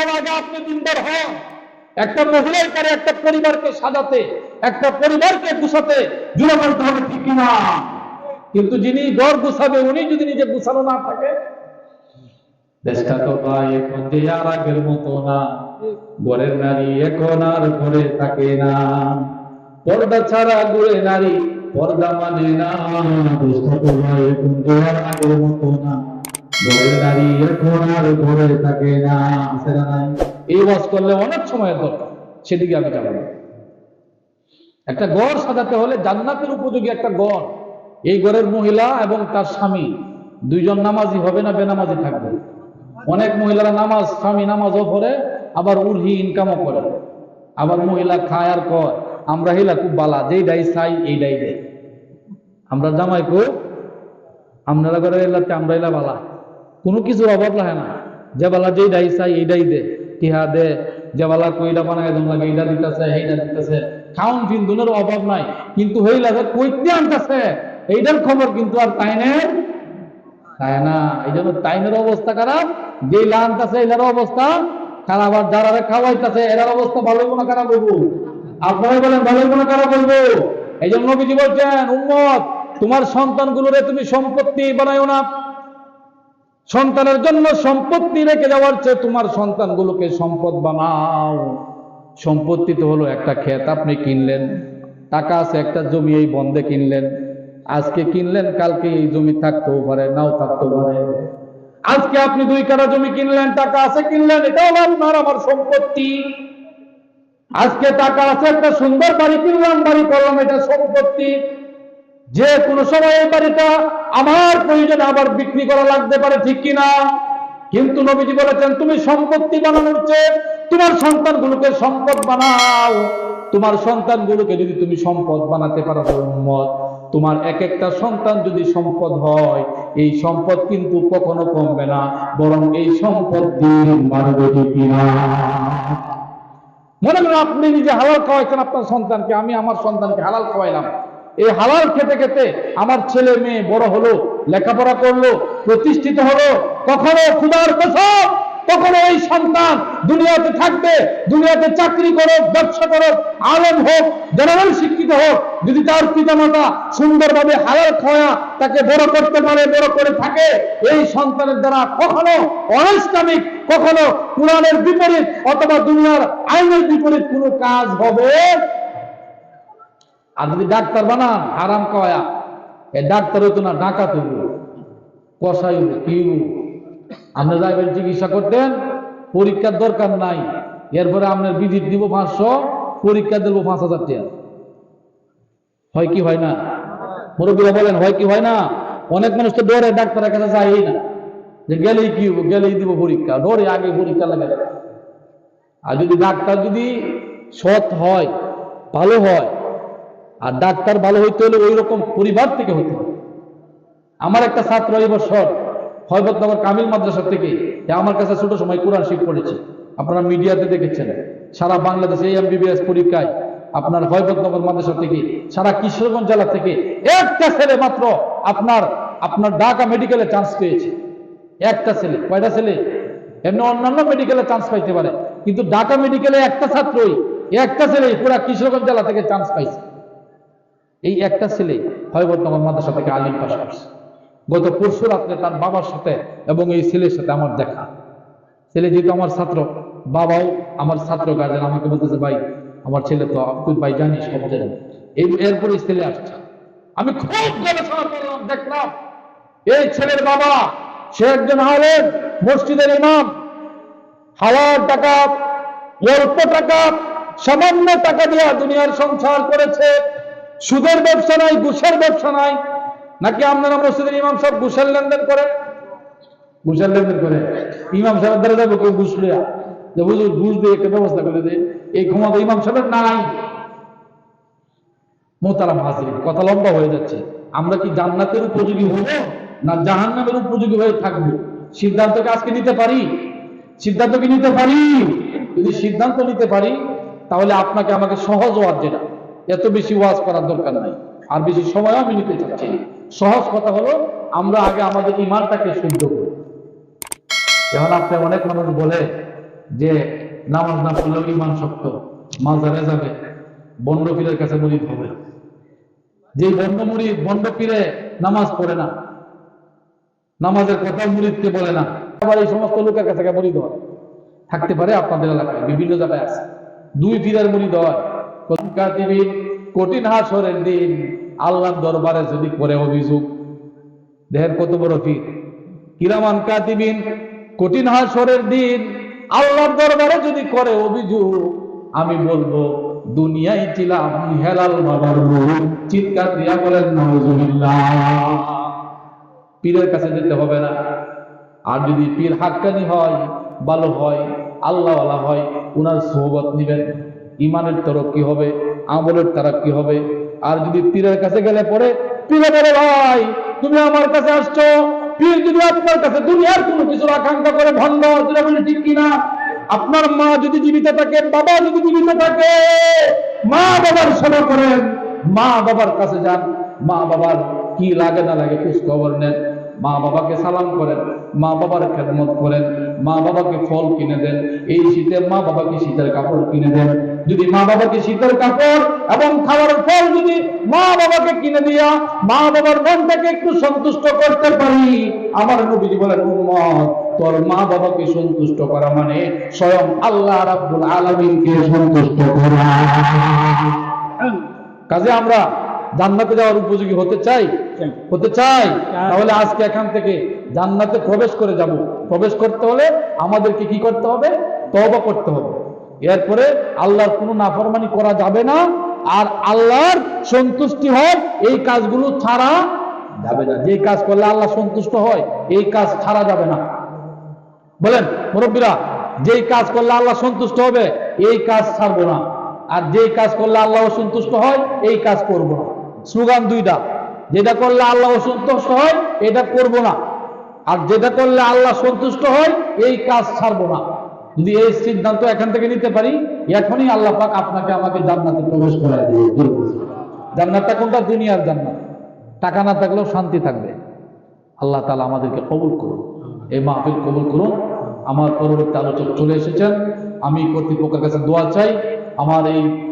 এর আগে আপনি দিনদার হন। একটা মহিলাই পারে একটা পরিবারকে সাজাতে, একটা পরিবারকে গুছাতে জুড়ে হবে ঠিক কিনা কিন্তু যিনি ঘর গুছাবে, উনি যদি নিজে গুছানো না থাকে দেশটা তো ভাই, এখন যে আর আগের মতো না। ঘরের নারী এখন আর ঘরে থাকে না। পর্দা ছাড়া ঘুরে নারী, পর্দা মানে না। দেশটা তো ভাই, এখন যে আর আগের মতো না। এই ওয়াজ করলে অনেক সময়ের দরকার, সেদিকে আমি যাব একটা গড় সাজাতে হলে জান্নাতের উপযোগী একটা গড়। এই গড়ের মহিলা এবং তার স্বামী, দুইজন নামাজি হবে না বেনামাজি থাকবে? অনেক মহিলারা নামাজ, স্বামী নামাজও পড়ে, আবার উর্হি ইনকামও করে। আবার মহিলা খায় আর কয়, আমরা হিলা খুব বালা যেইটাই চাই এইটাই দেয় আমরা জামাই খুব আপনারা করে এলাতে আমরা এলা বালা। কোনো কিছুর অভাব লাগে না। যে বালা যেইটাই চাই এইটাই দে, টিহা দে। যে বালা কইটা বানায় দম লাগে এইটা দিতেছে এইটা দিতেছে। খাউন ফিন্দুনের অভাব নাই। কিন্তু হই লাগে কইতে আনতেছে। এইটার খবর কিন্তু আর তাইনের তাই না? এই জন্য তাইনের অবস্থা খারাপ। যে লানতেছে অবস্থা খারাপ। আর যারা খাওয়াইতেছে অবস্থা ভালো না খারাপ হইব? আপনারাই বলেন, ভালো না খারাপ হইব? এই জন্য নবীজি বলছেন, উম্মত, তোমার সন্তানগুলোরে তুমি সম্পত্তি বানাইও না। সন্তানের জন্য সম্পত্তি রেখে যাওয়ার চেয়ে তোমার সন্তানগুলোকে সম্পদ বানাও। সম্পত্তি তো হলো একটা ক্ষেত, আপনি কিনলেন। টাকা আছে, একটা জমি এই বন্ধে কিনলেন। আজকে কিনলেন, কালকে এই জমি থাকতেও পারে, নাও থাকতেও পারে। আজকে আপনি দুই কাটা জমি কিনলেন, টাকা আছে, কিনলেন এটা আপনার আমার সম্পত্তি। আজকে টাকা আছে, একটা সুন্দর বাড়ি কিনলাম, বাড়ি করলাম, এটা সম্পত্তি। যে কোনো সময় এই বাড়িটা আমার প্রয়োজনে আবার বিক্রি করা লাগতে পারে, ঠিক কিনা? কিন্তু নবীজি বলেছেন, তুমি সম্পত্তি বানানোর চেয়ে তোমার সন্তানগুলোকে সম্পদ বানাও। তোমার সন্তানগুলোকে যদি তুমি সম্পদ বানাতে পারো তো উম্মত, তোমার এক একটা সন্তান যদি সম্পদ হয়, এই সম্পদ কিন্তু কখনো কমবে না, বরং এই সম্পদ কিনা? মনে করেন আপনি নিজে হালাল খাওয়াইছেন আপনার সন্তানকে, আমি আমার সন্তানকে হালাল খাওয়াইলাম। এই হালাল খেতে খেতে আমার ছেলে মেয়ে বড় হলো, লেখাপড়া করল, প্রতিষ্ঠিত হলো, কখনো ক্ষুধার কসম কখনো এই সন্তান দুনিয়াতে থাকবে, দুনিয়াতে চাকরি করো ব্যবসা করো আলম হোক জেনারেল শিক্ষিত হোক, যদি তার পিতামাতা সুন্দরভাবে হালাল খাওয়া তাকে বড় করতে পারে, বড় করে থাকে, এই সন্তানের দ্বারা কখনো অনিসলামিক কখনো কোরআনের বিপরীত অথবা দুনিয়ার আইনের বিপরীত কোনো কাজ হবে আর যদি ডাক্তার বানান আরাম খাওয়া এ ডাক্তার হইতো না, ডাকাত হইব। কষাই হইব, কি হইব? আপনি যাইবেন চিকিৎসা করতেন, পরীক্ষার দরকার নাই। এরপরে আপনার ভিজিট দিব পাঁচশো, পরীক্ষা দেবো পাঁচ হাজার টাকা। হয় কি হয় না? মুরব্বীরা বলেন, হয় কি হয় না? অনেক মানুষ তো ডরে, ডাক্তারের কাছে যায়ই না। যে গেলেই কি গেলেই দিব পরীক্ষা। ডরে আগে পরীক্ষা লাগে আর যদি ডাক্তার যদি সৎ হয়, ভালো হয় আর ডাক্তার ভালো হইতে হলে ওই রকম পরিবার থেকে হতে হবে। আমার একটা ছাত্র এই বছর হয়বতনগর কামিল মাদ্রাসা থেকে আমার কাছে ছোট সময় কোরআন শিখ পড়েছে। আপনারা মিডিয়াতে দেখেছেন, সারা বাংলাদেশে এই এমবিবিএস পরীক্ষায় আপনার হয়বতনগর মাদ্রাসা থেকে, সারা কিশোরগঞ্জ জেলা থেকে একটা ছেলে মাত্র আপনার আপনার ঢাকা মেডিকেলে চান্স পেয়েছে। একটা ছেলে, কয়টা ছেলে? এমনি অন্যান্য মেডিকেলে চান্স পাইতে পারে। কিন্তু ঢাকা মেডিকেলে একটা ছাত্রই, একটা ছেলে পুরা কিশোরগঞ্জ জেলা থেকে চান্স পাইছে। এই একটা ছেলে হয়বতনগর মাদ্রাসা থেকে আলিম পাশ করছে। গত পরশু রাত্রে তার বাবার সাথে এবং এই ছেলের সাথে আমার দেখা। ছেলে যেহেতু আমার ছাত্র, বাবাও আমার ছাত্র গার্জেন, আমাকে বলতেছে, ভাই, আমার ছেলে তো ভাই জানিস এই এরপরে ছেলে আসছে। আমি খুব গবেষণা করলাম, দেখলাম, এই ছেলের বাবা, সে একজন আলেম, মসজিদের ইমাম। হালাল টাকা, অল্প টাকা, সামান্য টাকা দিয়ে দুনিয়ার সংসার করেছে। সুদের ব্যবসা নাই, ঘুষের ব্যবসা নাই। নাকি আপনারা মসজিদের ইমাম সব ঘুষের লেনদেন করে? ঘুষের লেনদেন করে। ইমাম সাহেবের দ্বারা যাব কেউ ঘুষ লিয়া যে বুঝুন ঘুষ দিয়ে একটা ব্যবস্থা করে দে। এই ক্ষমতা ইমাম সাহেবের নাই। মোতারাম হাজির কথা লম্বা হয়ে যাচ্ছে। আমরা কি জান্নাতের উপযোগী হব না জাহান্নামের উপযোগী হয়ে থাকব? সিদ্ধান্তকে আজকে নিতে পারি? সিদ্ধান্ত কি নিতে পারি? যদি সিদ্ধান্ত নিতে পারি, তাহলে আপনাকে আমাকে সহজ ওয়াজ যেটা। এত বেশি ওয়াজ করার দরকার নাই। আর বেশি সময় আমি নিতে চাচ্ছি সহজ কথা হলো, আমরা আগে আমাদের ইমানটাকে শুদ্ধ করি। যেমন আপনি অনেক মানুষ বলে যে, নামাজ না পড়লেও ইমান শক্ত মাজারে যাবে বন্ড পীরের কাছে মুরিদ হবে। যে বন্ড মুরিদ বন্ড পীরে নামাজ পড়ে না, নামাজের কথা মুরিদকে বলে না, আবার এই সমস্ত লোকের কাছে মুরিদ হয়। থাকতে পারে আপনাদের এলাকায়, বিভিন্ন জায়গায় আছে। দুই পীরের মুরিদ হয়। কঠিন হাসরের দিন। আল্লাহর দরবারে যদি করে অভিযোগ দেহের কত বড় পীর। কিরামান কাতিবিন, কঠিন হাসরের দিন, আল্লাহর দরবারে যদি করে অভিযোগ, আমি বলব, দুনিয়ায় ছিলাম হেলাল বাবার চিৎকার দিয়া বলেন পীরের কাছে যেতে হবে না। আর যদি পীর হাক্কানি হয়, ভালো হয়, আল্লাহওয়ালা হয়, উনার সোহবত নিবেন। ইমানের তরক্কি হবে? আমলের তারাক্কি হবে? আর যদি পীরের কাছে গেলে পরে, পীরে বলে, ভাই, তুমি আমার কাছে আসছো। পীর যদি আপনার কাছে দুনিয়ার কোনো কিছুর আকাঙ্ক্ষা করে, ভণ্ড যেটা বলি, ঠিক কিনা? আপনার মা যদি জীবিত থাকে, বাবা যদি জীবিত থাকে, মা বাবার সেবা করেন। মা বাবার কাছে যান। মা বাবার কি লাগে না লাগে খোঁজ খবর নেন। মা বাবাকে সালাম করেন। মা বাবার খেদমত করেন। মা বাবাকে ফল কিনে দেন। এই শীতে মা বাবাকে শীতের কাপড় কিনে দেন। যদি মা বাবাকে শীতের কাপড় এবং খাবার ফল যদি মা বাবাকে কিনে দিয়া মা বাবার মনটাকে একটু সন্তুষ্ট করতে পারি আমার নবীজি বলেন উম্মত তোর মা বাবাকে সন্তুষ্ট করা মানে স্বয়ং আল্লাহ রাব্বুল আলামিনকে সন্তুষ্ট করা। কাজে আমরা জান্নাতে যাওয়ার উপযোগী হতে চাই? হতে চাই? তাহলে আজকে এখান থেকে জান্নাতে প্রবেশ করে যাব। প্রবেশ করতে হলে আমাদেরকে কি করতে হবে? তবা করতে হবে। এরপরে আল্লাহর কোনো নাফরমানি করা যাবে না, আর আল্লাহর সন্তুষ্টি হয় এই কাজগুলো ছাড়া যাবে না। যে কাজ করলে আল্লাহ সন্তুষ্ট হয়, এই কাজ ছাড়া যাবে না। বলেন, মুরব্বীরা, যেই কাজ করলে আল্লাহ সন্তুষ্ট হবে, এই কাজ ছাড়বো না। আর যেই কাজ করলে আল্লাহ সন্তুষ্ট হয়, এই কাজ করব না। স্লোগান দুইটা, যেটা করলে আল্লাহ সন্তুষ্ট হয়, এটা করব না। আর যেটা করলে আল্লাহ সন্তুষ্ট হয়, এই কাজ ছাড়বো না। যদি এই সিদ্ধান্ত এখান থেকে নিতে পারি, এখনই আল্লাহ পাক আপনাকে আমাকে জান্নাতে প্রবেশ করে দিবে। জান্নাতটা কোনটা? দুনিয়ার জান্নাত। টাকা না থাকলেও শান্তি থাকবে। আল্লাহ তালা আমাদেরকে কবুল করুন। এই মাহফিল কবুল করুন। আমার পরবর্তী আলোচক চলে এসেছেন। আমি কর্তৃপক্ষের কাছে দোয়া চাই। আমার এই